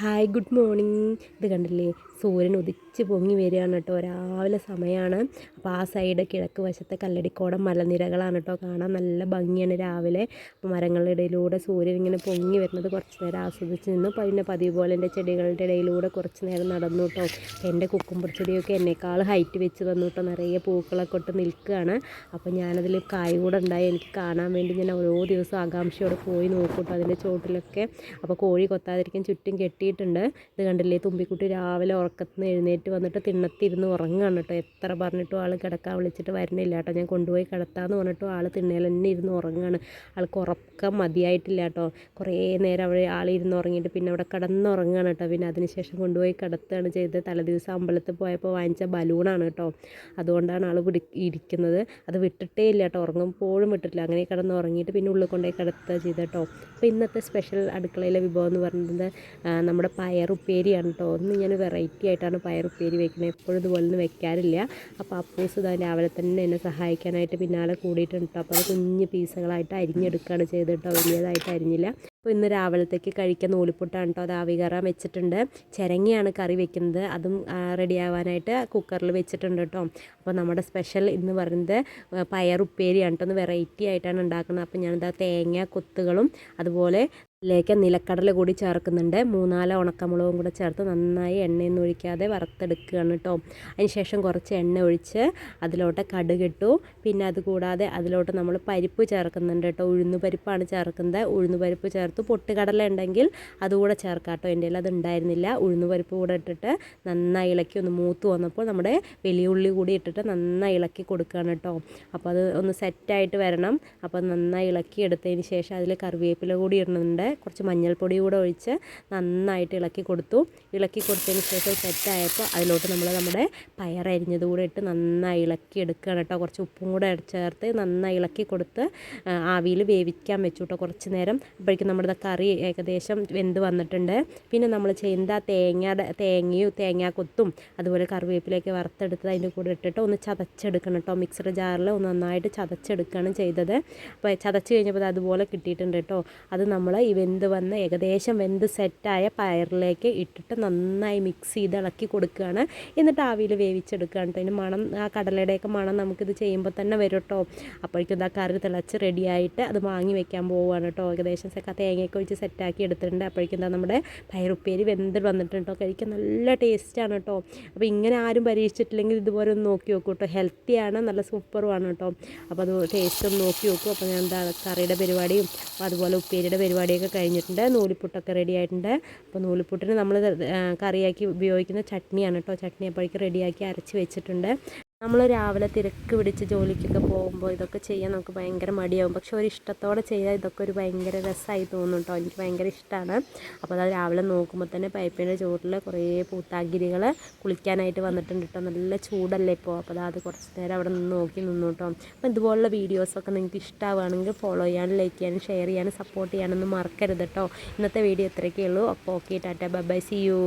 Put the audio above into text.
Hi good morning ഇത് കണ്ടില്ലേ? സൂര്യൻ ഉദിച്ച് പൊങ്ങി വരികയാണ് കേട്ടോ. രാവിലെ സമയമാണ്. അപ്പോൾ ആ സൈഡ് കിഴക്ക് വശത്തെ കല്ലടിക്കോടം മലനിരകളാണ് കേട്ടോ കാണാൻ നല്ല ഭംഗിയാണ് രാവിലെ. അപ്പോൾ മരങ്ങളുടെ ഇടയിലൂടെ സൂര്യൻ ഇങ്ങനെ പൊങ്ങി വരുന്നത് കുറച്ച് നേരം ആസ്വദിച്ച് നിന്നു. പിന്നെ പതിവ് പോലെ എന്റെ ചെടികളുടെ ഇടയിലൂടെ കുറച്ച് നേരം നടന്നു കേട്ടോ. എന്റെ കുക്കുമ്പർ ചെടിയൊക്കെ എന്നേക്കാൾ ഹൈറ്റ് വെച്ച് വന്നു കേട്ടോ. നിറയെ പൂക്കളൊക്കെ ഇട്ട് നിൽക്കുകയാണ്. അപ്പോൾ ഞാനതിൽ കായ് കൂടെ ഉണ്ടായി. എനിക്ക് കാണാൻ വേണ്ടി ഞാൻ ഓരോ ദിവസവും ആകാംക്ഷയോടെ പോയി നോക്കൂട്ടോ അതിന്റെ ചോട്ടിലൊക്കെ അപ്പോൾ കോഴി കൊത്താതിരിക്കാൻ ചുറ്റും കെട്ടിയിട്ടുണ്ട് ഇത് കണ്ടില്ലേ തുമ്പിക്കുട്ടി രാവിലെ ഉറക്കത്തിൽ എഴുന്നേറ്റ് വന്നിട്ട് തിണ്ണത്തിരുന്ന് ഉറങ്ങുകയാണ് കേട്ടോ. എത്ര പറഞ്ഞിട്ടും ആൾ കിടക്കാൻ വിളിച്ചിട്ട് വരുന്നില്ല കേട്ടോ. ഞാൻ കൊണ്ടുപോയി കിടത്താന്ന് പറഞ്ഞിട്ടും ആൾ തിണ്ണയിൽ തന്നെ ഇരുന്ന് ഉറങ്ങുകയാണ് ആൾക്ക് ഉറക്കം മതിയായിട്ടില്ല കേട്ടോ. കുറേ നേരം അവിടെ ആൾ ഇരുന്ന് ഉറങ്ങിയിട്ട് പിന്നെ അവിടെ കിടന്ന് കിടന്നുറങ്ങുകയാണ് കേട്ടോ. പിന്നെ അതിനുശേഷം കൊണ്ടുപോയി കിടത്തുകയാണ് ചെയ്തത്. തലേദിവസം അമ്പലത്തിൽ പോയപ്പോൾ വാങ്ങിച്ച ബലൂണാണ് കേട്ടോ. അതുകൊണ്ടാണ് ആൾ പിടി ഇരിക്കുന്നത്. അത് വിട്ടിട്ടേ ഇല്ല കേട്ടോ. ഉറങ്ങുമ്പോഴും വിട്ടിട്ടില്ല. അങ്ങനെ കിടന്ന് ഉറങ്ങിയിട്ട് പിന്നെ ഉള്ളിൽ കൊണ്ടുപോയി കിടത്തുക ചെയ്ത് കേട്ടോ. അപ്പോൾ ഇന്നത്തെ സ്പെഷ്യൽ അടുക്കളയിലെ വിഭവം എന്ന് പറയുന്നത് നമ്മുടെ പയറുപ്പേരിയാണ് കേട്ടോ. ഒന്ന് ഞാൻ വെറൈറ്റി ആയിട്ടാണ് പയറുപ്പേരി വെക്കുന്നത്. എപ്പോഴും ഇതുപോലെ ഒന്നും വെക്കാറില്ല. അപ്പോൾ അപ്പൂസ് ഇതാ രാവിലെ തന്നെ എന്നെ സഹായിക്കാനായിട്ട് പിന്നാലെ കൂടിയിട്ടുണ്ട്. കേട്ടോ അപ്പോൾ അത് കുഞ്ഞ് പീസുകളായിട്ട് അരിഞ്ഞെടുക്കുകയാണ് ചെയ്ത് കേട്ടോ. വലിയതായിട്ട് അരിഞ്ഞില്ല. അപ്പോൾ ഇന്ന് രാവിലത്തേക്ക് കഴിക്കാൻ നൂലിപ്പുട്ടാണ് കേട്ടോ. അത് ആവികറ വെച്ചിട്ടുണ്ട്. ചിരങ്ങിയാണ് കറി വെക്കുന്നത്. അതും റെഡി ആവാനായിട്ട് കുക്കറിൽ വെച്ചിട്ടുണ്ട് കേട്ടോ. അപ്പോൾ നമ്മുടെ സ്പെഷ്യൽ ഇന്ന് പറയുന്നത് പയറുപ്പേരിയാണ് കേട്ടോ. ഒന്ന് വെറൈറ്റി ആയിട്ടാണ് ഉണ്ടാക്കുന്നത്. അപ്പോൾ ഞാനിതാ തേങ്ങ കൊത്തുകളും അതുപോലെ ഇതിലേക്ക് നിലക്കടല കൂടി ചേർക്കുന്നുണ്ട്. മൂന്നാൽ ഉണക്കമുളകും കൂടെ ചേർത്ത് നന്നായി എണ്ണയൊന്നും ഒഴിക്കാതെ വറുത്തെടുക്കുകയാണ് കേട്ടോ. അതിനുശേഷം കുറച്ച് എണ്ണ ഒഴിച്ച് അതിലോട്ട് കടുകിട്ടു. പിന്നെ അതുകൂടാതെ അതിലോട്ട് നമ്മൾ പരിപ്പ് ചേർക്കുന്നുണ്ട് കേട്ടോ. ഉഴുന്ന് പരിപ്പാണ് ചേർക്കുന്നത്. ഉഴുന്ന് പരിപ്പ് ചേർത്ത് പൊട്ടുകടല ഉണ്ടെങ്കിൽ അതുകൂടെ ചേർക്കാം കേട്ടോ എന്റെ അത് ഉണ്ടായിരുന്നില്ല ഉഴുന്ന് പരിപ്പ് കൂടെ ഇട്ടിട്ട് നന്നായി ഇളക്കി ഒന്ന് മൂത്ത് വന്നപ്പോൾ നമ്മുടെ വലിയ ഉള്ളി കൂടി ഇട്ടിട്ട് നന്നായി ഇളക്കി കൊടുക്കുകയാണ് കേട്ടോ. അപ്പോൾ അത് ഒന്ന് സെറ്റായിട്ട് വരണം. അപ്പോൾ നന്നായി ഇളക്കി എടുത്തതിന് ശേഷം അതിൽ കറിവേപ്പില കൂടി ഇടുന്നുണ്ട്. കുറച്ച് മഞ്ഞൾപ്പൊടി കൂടെ ഒഴിച്ച് നന്നായിട്ട് ഇളക്കി കൊടുത്തു. ഇളക്കി കൊടുത്തതിന് ശേഷം സെറ്റായപ്പോൾ അതിലോട്ട് നമ്മൾ നമ്മുടെ പയറരിഞ്ഞത് കൂടെ ഇട്ട് നന്നായി ഇളക്കി എടുക്കുകയാണ് കേട്ടോ. കുറച്ച് ഉപ്പും കൂടെ ചേർത്ത് നന്നായി ഇളക്കി കൊടുത്ത് ആവിയിൽ വേവിക്കാൻ വെച്ചു കേട്ടോ കുറച്ച് നേരം. അപ്പോഴേക്കും നമ്മുടെ കറി ഏകദേശം വെന്ത് വന്നിട്ടുണ്ട്. പിന്നെ നമ്മൾ ചെയ്യുന്ന തേങ്ങയുടെ തേങ്ങയും തേങ്ങാക്കൊത്തും അതുപോലെ കറിവേപ്പിലേക്ക് വറുത്തെടുത്ത് അതിന്റെ കൂടെ ഇട്ടിട്ട് ഒന്ന് ചതച്ചെടുക്കണം കേട്ടോ മിക്സർ ജാറിൽ ഒന്ന് നന്നായിട്ട് ചതച്ചെടുക്കുകയാണ് ചെയ്തത്. അപ്പോൾ ചതച്ച് കഴിഞ്ഞപ്പോൾ അതുപോലെ കിട്ടിയിട്ടുണ്ട് കേട്ടോ അത് നമ്മൾ ഈ വെന്ത് വന്ന് ഏകദേശം വെന്ത് സെറ്റായ പയറിലേക്ക് ഇട്ടിട്ട് നന്നായി മിക്സ് ചെയ്ത് ഇളക്കി കൊടുക്കുകയാണ് എന്നിട്ട് ആവിയിൽ വേവിച്ചെടുക്കുകയാണ് കേട്ടോ അതിന് മണം ആ കടലയുടെയൊക്കെ മണം നമുക്കിത് ചെയ്യുമ്പോൾ തന്നെ വരും കേട്ടോ അപ്പോഴേക്കും ഇതാ കറി തിളച്ച് റെഡിയായിട്ട് അത് വാങ്ങി വെക്കാൻ പോവുകയാണ് കേട്ടോ ഏകദേശം തേങ്ങയൊക്കെ ഒഴിച്ച് സെറ്റാക്കി എടുത്തിട്ടുണ്ട്. അപ്പോഴേക്കും എന്താ നമ്മുടെ പയറുപ്പേരി വെന്ത് വന്നിട്ടുണ്ട്. കഴിക്കാൻ നല്ല ടേസ്റ്റാണ് കേട്ടോ അപ്പോൾ ഇങ്ങനെ ആരും പരീക്ഷിച്ചിട്ടില്ലെങ്കിൽ ഇതുപോലെ ഒന്ന് നോക്കി നോക്കൂ കേട്ടോ ഹെൽത്തിയാണ് നല്ല സൂപ്പറുമാണ് കേട്ടോ അപ്പോൾ അത് ടേസ്റ്റ് ഒന്ന് നോക്കി നോക്കൂ. അപ്പോൾ ഞാൻ എന്താ കറിയുടെ പരിപാടിയും അതുപോലെ ഉപ്പേരിയുടെ പരിപാടിയൊക്കെ കഴിഞ്ഞിട്ടുണ്ട്. നൂലിപ്പുട്ടൊക്കെ റെഡി ആയിട്ടുണ്ട്. അപ്പോൾ നൂലിപ്പുട്ടിന് നമ്മൾ കറിയാക്കി ഉപയോഗിക്കുന്ന ചട്നിയാണ് കേട്ടോ ചട്നി അപ്പോഴേക്കും റെഡിയാക്കി അരച്ച് വെച്ചിട്ടുണ്ട്. നമ്മൾ രാവിലെ തിരക്ക് പിടിച്ച് ജോലിക്കൊക്കെ പോകുമ്പോൾ ഇതൊക്കെ ചെയ്യാൻ നമുക്ക് ഭയങ്കര മടിയാവും. പക്ഷെ ഒരു ഇഷ്ടത്തോടെ ചെയ്താൽ ഇതൊക്കെ ഒരു ഭയങ്കര രസമായി തോന്നും കേട്ടോ എനിക്ക് ഭയങ്കര ഇഷ്ടമാണ് അപ്പോൾ അത് രാവിലെ നോക്കുമ്പോൾ തന്നെ പൈപ്പിന്റെ ചൂടിൽ കുറേ പൂത്താഗിരികൾ കുളിക്കാനായിട്ട് വന്നിട്ടുണ്ട് കേട്ടോ നല്ല ചൂടല്ലേ ഇപ്പോൾ അപ്പോൾ അത് കുറച്ച് നേരം അവിടെ നിന്ന് നോക്കി നിന്നു കേട്ടോ അപ്പോൾ ഇതുപോലുള്ള വീഡിയോസൊക്കെ നിങ്ങൾക്ക് ഇഷ്ടമാവുകയാണെങ്കിൽ ഫോളോ ചെയ്യാനും ലൈക്ക് ചെയ്യാനും ഷെയർ ചെയ്യാനും സപ്പോർട്ട് ചെയ്യാനൊന്നും മറക്കരുത് കേട്ടോ ഇന്നത്തെ വീഡിയോ ഇത്രയൊക്കെ ഉള്ളൂ. അപ്പോൾ okay tata. Bye see you